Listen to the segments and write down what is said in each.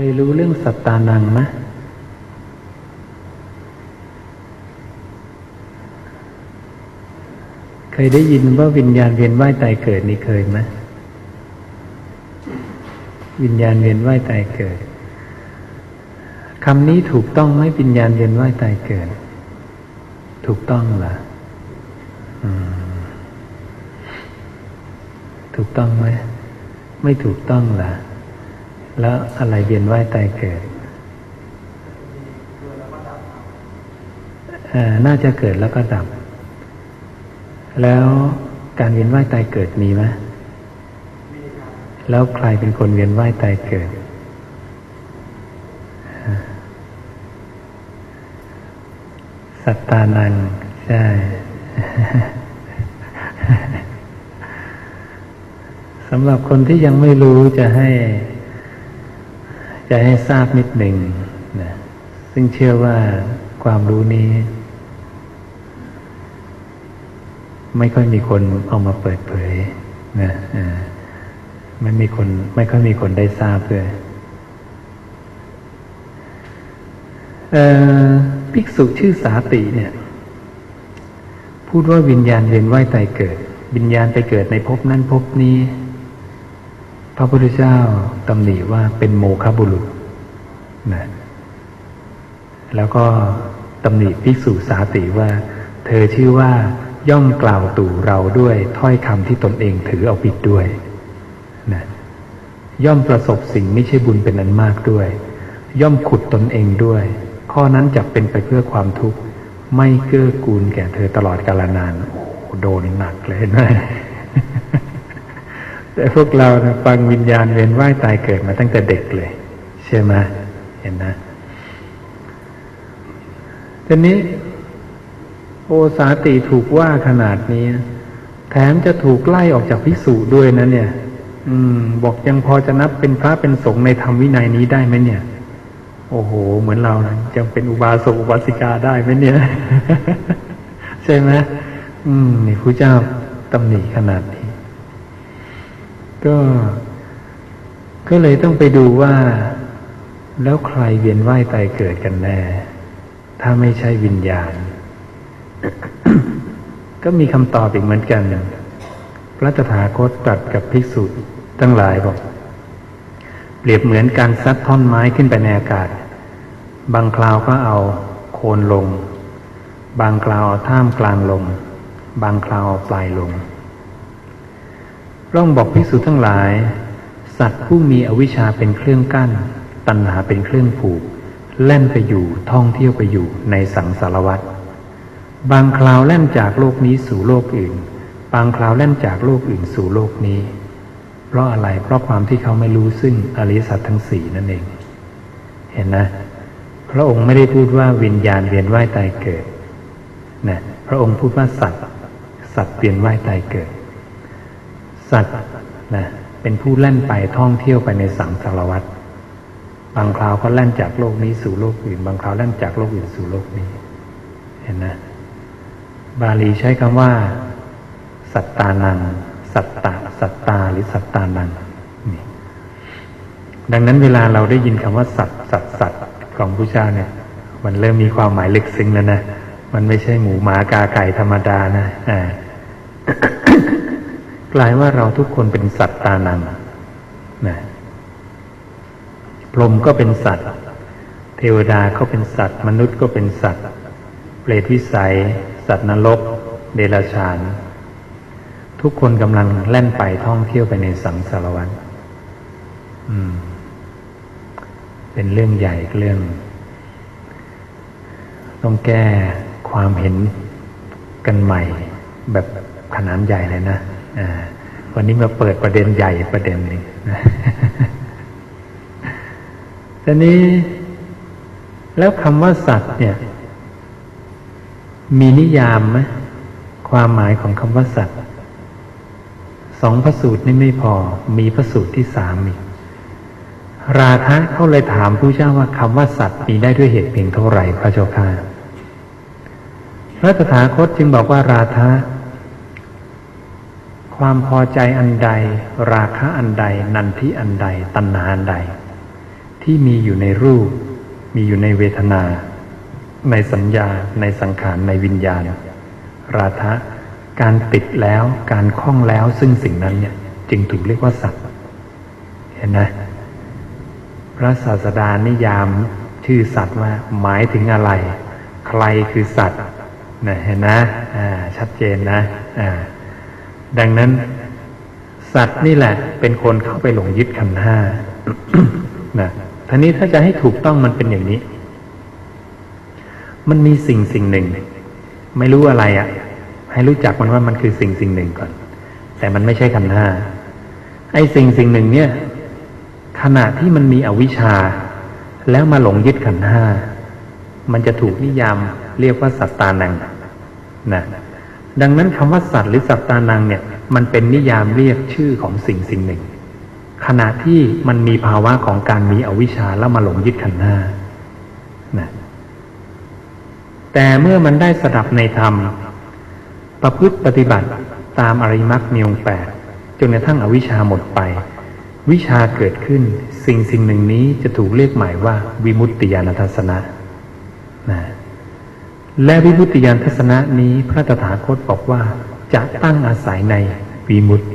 คยรู้เรื่องสัตตานังไหมเคยได้ยินว่าวิญญาณเวียนว่ายตายเกิดนี่เคยไหมวิญญาณเวียนว่ายตายเกิดคำนี้ถูกต้องไหมวิญญาณเวียนว่ายตายเกิด ถูกต้องเหรออืมถูกต้องไหมไม่ถูกต้องเหรอ แล้วอะไรเวียนว่ายตายเกิดน่าจะเกิดแล้วก็ดับ แล้วการเวียนว่ายตายเกิดมีไหมแล้วใครเป็นคนเวียนว่ายตายเกิด สัตตานังใช่ สำหรับคนที่ยังไม่รู้จะให้ จะให้ทราบนิดหนึ่งนะซึ่งเชื่อว่าความรู้นี้ ไม่ค่อยมีคนเอามาเปิดเผยนะไม่มีคน ไม่ค่อยมีคนได้ทราบด้วยภิกษุชื่อสาติเนี่ย พูดว่าวิญญาณเวียนว่ายตายเกิด วิญญาณไปเกิดในภพนั้นภพนี้ พระพุทธเจ้าตำหนิว่าเป็นโมฆบุรุษนะแล้วก็ตำหนิภิกษุสาติว่า เธอชื่อว่าย่อมกล่าวตู่เราด้วยถ้อยคำที่ตนเองถือเอาผิดด้วยนะย่อมประสบสิ่งไม่ใช่บุญเป็นอันมากด้วย ย่อมขุดตนเองด้วย ข้อนั้นจะเป็นไปเพื่อความทุกข์ ไม่เกื้อกูลแก่เธอตลอดกาลนานโอ้โหโดนหนักเลยนะ แต่พวกเรานะฟังวิญญาณเวียนว่ายตายเกิดมาตั้งแต่เด็กเลย ใช่ไหมเห็นนะทีนี้โอสาติถูกว่าขนาดนี้ แถมจะถูกไล่ออกจากพิสูจด้วยนะเนี่ย อืม บอกยังพอจะนับเป็นพระเป็นสงฆ์ในธรรมวินัยนี้ได้ไหมเนี่ย โอ้โห เหมือนเรานะยังเป็นอุบาสกอุบาสิกาได้ไหมเนี่ย ใช่ไหมอืมนี่พระเจ้าตำหนิขนาดนี้ ก็ ก็เลยต้องไปดูว่า แล้วใครเวียนว่ายตายเกิดกันแน่ ถ้าไม่ใช่วิญญาณ ก็มีคำตอบอีกเหมือนกันพระตถาคตตรัสกับภิกษุทั้งหลายบอก เปรียบเหมือนการซัดท่อนไม้ขึ้นไปในอากาศ บางคราวก็เอาโคนลง บางคราวเอาท่ามกลางลง บางคราวเอาปลายลง ร่องบอกภิกษุทั้งหลาย สัตว์ผู้มีอวิชชาเป็นเครื่องกั้น ตัณหาเป็นเครื่องผูกเล่นไปอยู่ท่องเที่ยวไปอยู่ในสังสารวัฏบางคราวเล่นจากโลกนี้สู่โลกอื่น บางคราวเล่นจากโลกอื่นสู่โลกนี้ เพราะอะไรเพราะความที่เขาไม่รู้ซึ่งอริยสัจทั้งสี่นั่นเอง เห็นนะ พระองค์ไม่ได้พูดว่าวิญญาณเวียนว่ายตายเกิดนะพระองค์พูดว่าสัตว์ สัตว์เวียนว่ายตายเกิด สัตว์นะเป็นผู้เล่นไปท่องเที่ยวไปในสังสารวัฏบางคราวก็เล่นจากโลกนี้สู่โลกอื่น บางคราวเล่นจากโลกอื่นสู่โลกนี้ เห็นนะบาลีใช้คำว่า สัตตานัง สัตตะสัตตาหรือสัตตานังนี่ดังนั้นเวลาเราได้ยินคำว่า สัตสัตสัตของพระเจ้าเนี่ย มันเริ่มมีความหมายลึกซึ้งแล้วนะมันไม่ใช่หมูหมากาไก่ธรรมดานะอ่า กลายว่าเราทุกคนเป็นสัตตานังนะพรหมก็เป็นสัตว์ เทวดาก็เป็นสัตว์ มนุษย์ก็เป็นสัตว์ เปรตวิสัย สัตว์นรก เดรัจฉาน ทุกคนกำลังแล่นไปท่องเที่ยวไปในสังสารวัฏอืมเป็นเรื่องใหญ่เรื่อง ต้องแก้ความเห็นกันใหม่แบบขนาดใหญ่เลยนะ วันนี้มาเปิดประเด็นใหญ่ประเด็นหนึ่งนะทีนี้ แล้วคำว่าสัตว์เนี่ย มีนิยามไหมความหมายของคำว่าสัตว์สองพระสูตรนี่ไม่พอ มีพระสูตรที่สามอีกราคะเขาเลยถามผู้เจ้าว่าคำว่าสัตว์มีได้ด้วยเหตุเพียงเท่าไหร่พระเจ้าค่ะพระตถาคตจึงบอกว่าราคะ ความพอใจอันใด ราคะอันใด นันทิอันใด ตัณหาอันใด ที่มีอยู่ในรูป มีอยู่ในเวทนา ในสัญญา ในสังขาร ในวิญญาณ ราทะการติดแล้ว การคล้องแล้ว ซึ่งสิ่งนั้นเนี่ย จึงถูกเรียกว่าสัตว์ เห็นไหมพระศาสดานิยามชื่อสัตว์ว่าหมายถึงอะไร ใครคือสัตว์นะเห็นนะ อ่า ชัดเจนนะ อ่า ดังนั้น สัตว์นี่แหละ เป็นคนเข้าไปหลงยึดขันห้านะทีนี้ถ้าจะให้ถูกต้องมันเป็นอย่างนี้ มันมีสิ่งสิ่งหนึ่ง ไม่รู้อะไรอะ่ะ ให้รู้จักมันว่ามันคือสิ่งสิ่งหนึ่งก่อน แต่มันไม่ใช่ขันห้าไอ้สิ่งสิ่งหนึ่งเนี่ย ขณะที่มันมีอวิชชา แล้วมาหลงยึดขันห้ามันจะถูกนิยามเรียกว่าสัตตานังนะ ดังนั้นคำว่าสัตว์หรือสัตตานังเนี่ย มันเป็นนิยามเรียกชื่อของสิ่งสิ่งหนึ่ง ขณะที่มันมีภาวะของการมีอวิชชาแล้วมาหลงยึดขันธ์หน้านะแต่เมื่อมันได้สดับในธรรม ประพฤติปฏิบัติตามอริมักมีองแปดจนกระทั่งอวิชชาหมดไป วิชาเกิดขึ้น สิ่งสิ่งหนึ่งนี้จะถูกเรียกหมายว่า วิมุตติญาณทัศนะนะ และวิมุตติญาณทัศนะนี้พระตถาคตบอกว่าจะตั้งอาศัยในวิมุตติ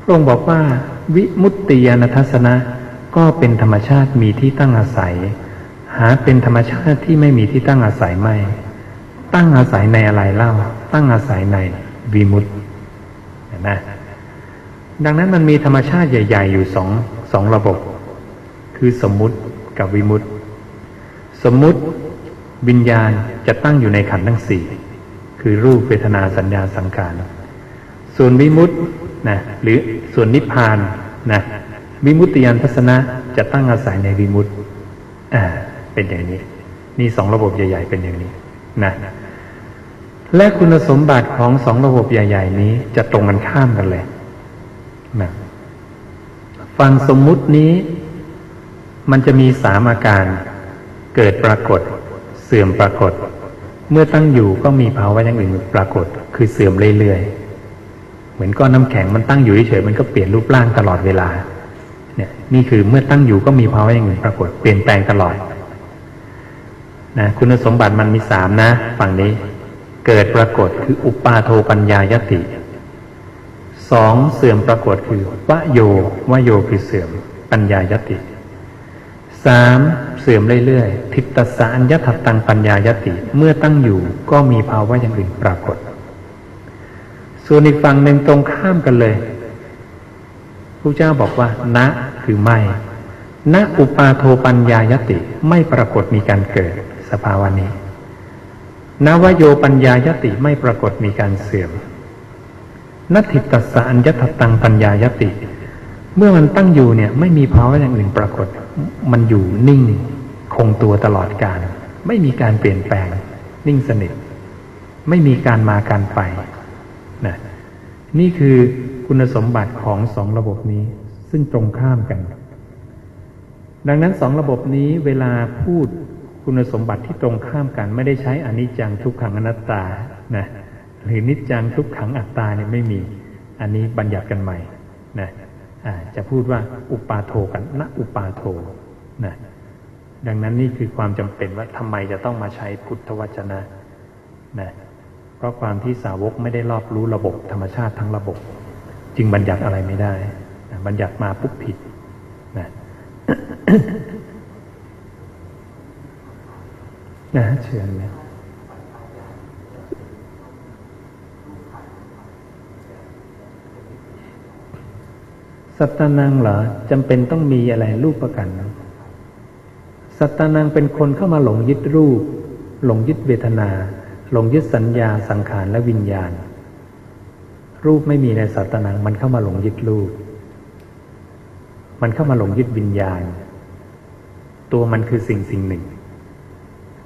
พระองค์บอกว่า วิมุตติญาณทัศนะก็เป็นธรรมชาติมีที่ตั้งอาศัย หาเป็นธรรมชาติที่ไม่มีที่ตั้งอาศัยไม่ ตั้งอาศัยในอะไรเล่า ตั้งอาศัยในวิมุตตินไหมดังนั้นมันมีธรรมชาติใหญ่ ๆ อยู่สองสองระบบ คือสมมุติกับวิมุตติ สมมุติ วิญญาณจะตั้งอยู่ในขันธ์ทั้งสี่คือรูปเวทนาสัญญาสังขาร ส่วนวิมุตตินะหรือส่วนนิพพานนะวิมุตติยานทัศนะจะตั้งอาศัยในวิมุตติอ่าเป็นอย่างนี้ นี่สองระบบใหญ่ ๆ เป็นอย่างนี้นะและคุณสมบัติของสองระบบใหญ่ ๆ นี้จะตรงกันข้ามกันเลยนะฟังสมมุตินี้ มันจะมีสามอาการเกิดปรากฏ เสื่อมปรากฏ เมื่อตั้งอยู่ก็มีภาวะอย่างอื่นปรากฏ คือเสื่อมเรื่อยๆ เหมือนก้อนน้ำแข็งมันตั้งอยู่เฉยๆมันก็เปลี่ยนรูปร่างตลอดเวลา เนี่ยนี่คือเมื่อตั้งอยู่ก็มีภาวะอย่างอื่นปรากฏ เปลี่ยนแปลงตลอดนะคุณสมบัติมันมีสามนะฝั่งนี้ เกิดปรากฏคืออุปาโทปัญญายติสองเสื่อมปรากฏคือวโยวโยคือเสื่อมปัญญายติ สามเสื่อมเรื่อยๆ ทิฏฐสารยถัตตังปัญญายติ เมื่อตั้งอยู่ก็มีภาวะอย่างอื่นปรากฏ ส่วนอีกฝั่งหนึ่งตรงข้ามกันเลยพระเจ้าบอกว่าณคือไม่ณอุปาโทปัญญายติไม่ปรากฏมีการเกิดสภาวะนี้นวโยปัญญายติไม่ปรากฏมีการเสื่อมนัตถิตสสะอัญญตังปัญญายติ เมื่อมันตั้งอยู่เนี่ยไม่มีภาวะอย่างอื่นปรากฏ มันอยู่นิ่งคงตัวตลอดกาลไม่มีการเปลี่ยนแปลง นิ่งสนิท ไม่มีการมาการไปนะนี่คือคุณสมบัติของสองระบบนี้ซึ่งตรงข้ามกัน ดังนั้นสองระบบนี้เวลาพูดคุณสมบัติที่ตรงข้ามกัน ไม่ได้ใช้อนิจจังทุกขังอนัตตานะหรือนิจจังทุกขังอัตตาเนี่ยไม่มี อันนี้บัญญัติกันใหม่นะ จะพูดว่าอุปาโทกันณอุปาโทนะดังนั้นนี่คือความจำเป็นว่าทำไมจะต้องมาใช้พุทธวจนะนะเพราะความที่สาวกไม่ได้รอบรู้ระบบธรรมชาติทั้งระบบ จึงบัญญัติอะไรไม่ได้นะบัญญัติมาปุ๊บผิดนะนะเชิญเลย สัตตานังเหรอจำเป็นต้องมีอะไรรูปประกันสัตตานังเป็นคนเข้ามาหลงยึดรูป หลงยึดเวทนา หลงยึดสัญญาสังขารและวิญญาณ รูปไม่มีในสัตตานังมันเข้ามาหลงยึดรูป มันเข้ามาหลงยึดวิญญาณ ตัวมันคือสิ่งสิ่งหนึ่ง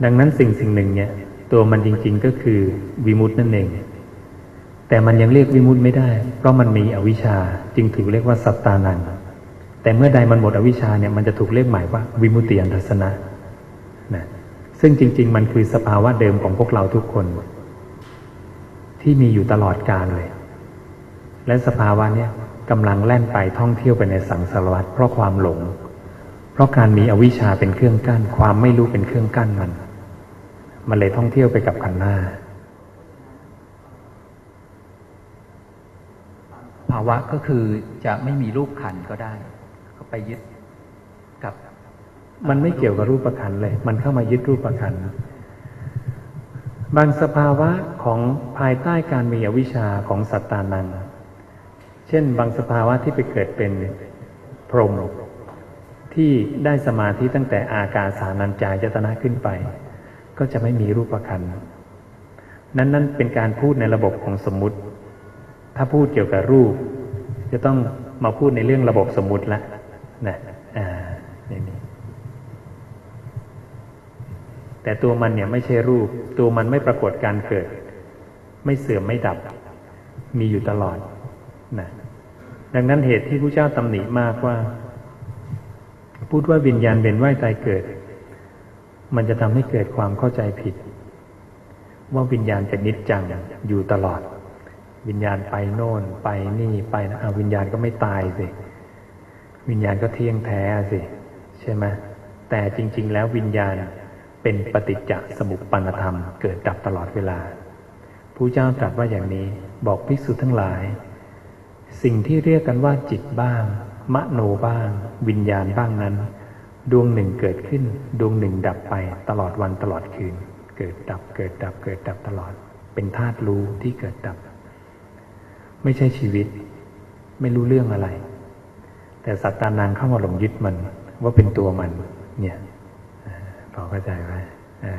ดังนั้นสิ่งสิ่งหนึ่งเนี่ย ตัวมันจริง ๆก็คือวิมุตตินั่นเอง แต่มันยังเรียกวิมุตติไม่ได้ เพราะมันมีอวิชชาจึงถูกเรียกว่าสัตตานัง แต่เมื่อใดมันหมดอวิชชาเนี่ยมันจะถูกเรียกหมายว่า วิมุตติยันทัศนะนะซึ่งจริง ๆ มันคือสภาวะเดิมของพวกเราทุกคน ที่มีอยู่ตลอดกาลเลย และสภาวะเนี่ยกำลังแล่นไปท่องเที่ยวไปในสังสารวัฏเพราะความหลง เพราะการมีอวิชชาเป็นเครื่องกั้น ความไม่รู้เป็นเครื่องกั้นมัน มันเลยท่องเที่ยวไปกับขันธ์หน้า ภาวะก็คือจะไม่มีรูปขันก็ได้ก็ไปยึดกับ มันไม่เกี่ยวกับรูปขันเลย มันเข้ามายึดรูปขันบางสภาวะของภายใต้การมีอวิชชาของสัตตานัง เช่น บางสภาวะที่ไปเกิดเป็นพรหมที่ได้สมาธิตั้งแต่อากาสานัญจายตนะขึ้นไป ก็จะไม่มีรูปขันนั้นนั่นเป็นการพูดในระบบของสมมุติ ถ้าพูดเกี่ยวกับรูป จะต้องมาพูดในเรื่องระบบสมมุติละนะอ่าอย่างนี้แต่ตัวมันเนี่ยไม่ใช่รูป ตัวมันไม่ปรากฏการเกิด ไม่เสื่อมไม่ดับ มีอยู่ตลอดนะดังนั้นเหตุที่พระเจ้าตำหนิมากว่า พูดว่าวิญญาณเวียนว่ายตายเกิด มันจะทำให้เกิดความเข้าใจผิด ว่าวิญญาณเป็นนิจจังอยู่ตลอด วิญญาณไปโน่นไปนี่ไปนะวิญญาณก็ไม่ตายสิ วิญญาณก็เที่ยงแท้สิ ใช่ไหมแต่จริง ๆ แล้ววิญญาณเป็นปฏิจจสมุปปนธรรมเกิดดับตลอดเวลาผู้เจ้าตรัสว่าอย่างนี้บอกภิกษุทั้งหลาย สิ่งที่เรียกกันว่าจิตบ้าง มโนบ้าง วิญญาณบ้างนั้น ดวงหนึ่งเกิดขึ้น ดวงหนึ่งดับไปตลอดวันตลอดคืน เกิดดับเกิดดับเกิดดับตลอด เป็นธาตุรู้ที่เกิดดับ ไม่ใช่ชีวิต ไม่รู้เรื่องอะไร แต่สัตตานังเข้ามาหลงยึดมัน ว่าเป็นตัวมัน เนี่ยอ่าพอเข้าใจไหมอ่า